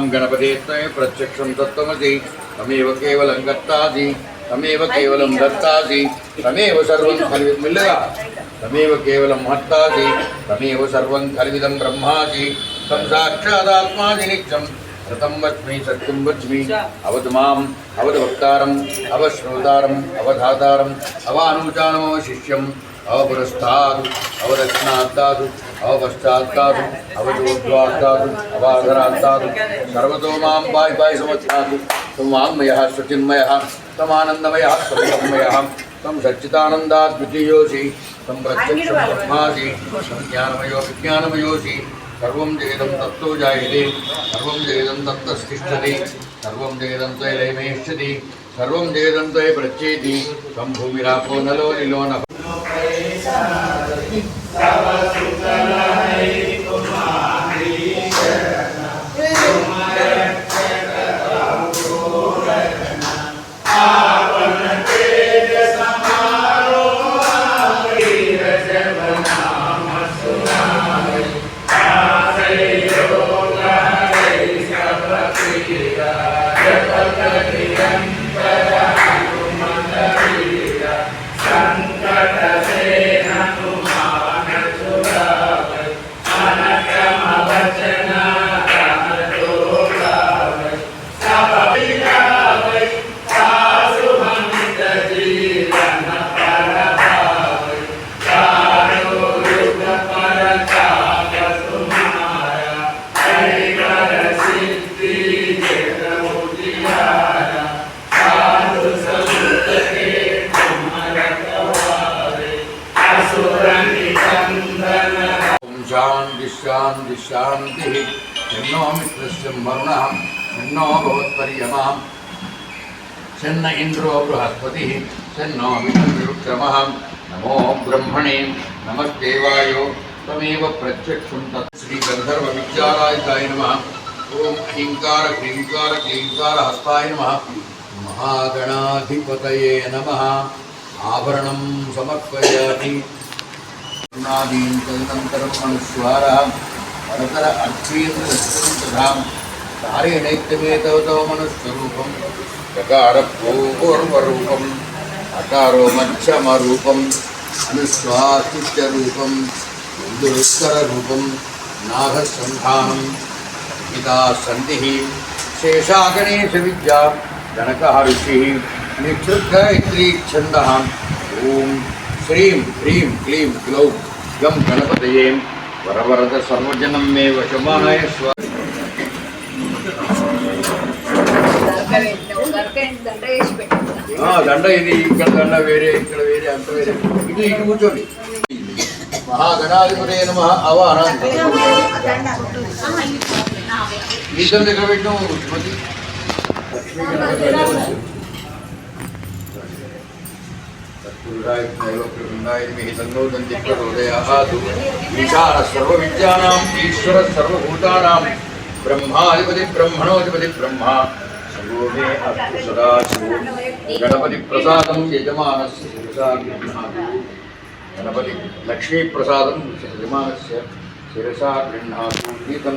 త్వం గణపతే ప్రత్యక్షం తత్వమసి తమేవ కేవలం కర్తాసి తమేవ కేవలం దత్తాసి తమేవ సర్వం కలివి మెల్లగా తమేవ కేవలం మహత్తాసి తమేవ సర్వం కలివిదం బ్రహ్మాసి తం సాక్షాదాత్మాది నిత్యం శతం వచ్మి సత్యం వచ్మి అవతు మాం అవతు వక్తారం అవశ్రోతారం అవధాతారం అవానుచానమవ శిష్యం అవపురస్థాదు అవదక్షిణాత్తాదు అవపశ్చాత్తాదు అవచోద్వాక్తాదు అవాగరాత్తాదు. సర్వతో మాం బాయి బాయి సమత్తాదు. త్వమాన్మయ శృతిన్మయ తమానందమయ స్వయంమయ తం సచ్చిదానందాద్వితీయోసి తం ప్రత్యక్ష బ్రహ్మాసి జ్ఞానమయో విజ్ఞానమయోసి సర్వం జగదం తత్తో జాయతే సర్వం జగదం తత్త స్థిష్టతి సర్వం జగదం త్వయ లయమేష్టతి సర్వం జగదం త్వయ ప్రత్యేతి తం భూమిరాపో నలో నిలో నభ Amen. शान्ति शान्तिः यन्नो मित्रस्य वरुणः यन्नो भवत्पर्यमां चन्न इन्द्रो बृहस्पतिः चन्नो मित्रविरुक्रमः नमो ब्रह्मणे नमस्देवायो त्वमेव प्रत्यक्षं तत् श्रीगन्धर्वविद्यालयताय नमः ॐ ह्रीङ्कार क्लीङ्कार क्लीङ्कार हस्ताय नमः महागणाधिपतये नमः आभरणं समर्पयामि गुणादीन तदनन्तरं मनुष्वारः परतर अर्थीयं तथा तारेणैक्तमे तव तव अकारो मध्यमरूपम् पिता सन्धिः शेषागणेशविद्या जनकः ऋषिः निक्षुद्ध इत्रीच्छन्दः ॐ ఋషిः నిక్షుద్గాయత్రీ శ్రీం హ్రీం క్లీం క్లౌ. గం గణపతయేం. వరవరద సర్వజనం మే వశమానాయ స్వామి దండ ఇది ఇక్కడ దండ వేరే ఇక్కడ వేరే అంత వేరే. ఇటు ఇటు కూర్చోండి. మహాగణాధిపతి నమ. అవారాంత గీతం దగ్గర పెట్టిన లక్ష్మీ గణపతి सर्वविद्यानाम् ईश्वर सर्वभूतानां ब्रह्माधिपति ब्रह्मणोधिपति ब्रह्मा शिवो मे सदा शिवो। गणपतिप्रसादं यजमानस्य शिरसा गणपति लक्ष्मी प्रसाद शिरसा गृह्णातु। गीतं